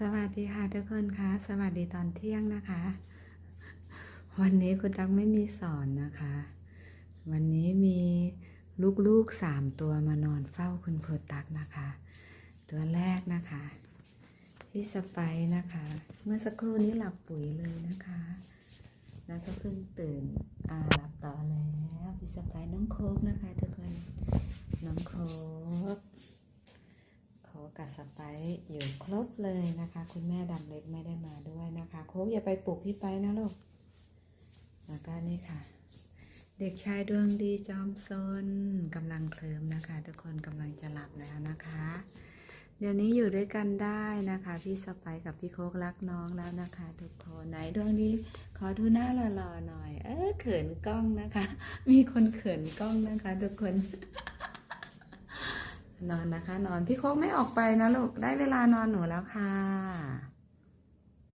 สวัสดีค่ะทุกคนคะสวัสดีตอนเที่ยงนะคะ วันนี้คุณตั๊กไม่มีสอนนะคะ วันนี้มีลูกๆสามตัวมานอนเฝ้าคุณเพอตักนะคะ ตัวแรกนะคะพี่สไปนะคะ เมื่อสักครู่นี้หลับปุ๋ยเลยนะคะ แล้วก็เพิ่งตื่นอ่าหลับต่อแล้วพี่สไปน้องโคกนะคะทุกคนน้องโคก โคกกับส ไปอยู่ครบเลยนะคะ คุณแม่ดำเล็กไม่ได้มาด้วยนะคะ โคกอย่าไปปลุกพี่ไปนะลูกแล้วก็นี่ค่ะ เด็กชายดวงดีจอมซนกำลังเคลิ้มนะคะ ทุกคนกำลังจะหลับแล้วนะคะ เดี๋ยวนี้อยู่ด้วยกันได้นะคะ พี่สไปกับพี่โคกรักน้องแล้วนะคะ ทุกคนไหนดวงดีขอดูหน้าหล่อๆหน่อย เออเขินกล้องนะคะ มีคนเขินกล้องนะคะ ทุกคน นอนนะคะ นอนพี่โคกไม่ออกไปนะลูกได้เวลานอนหนูแล้วค่ะ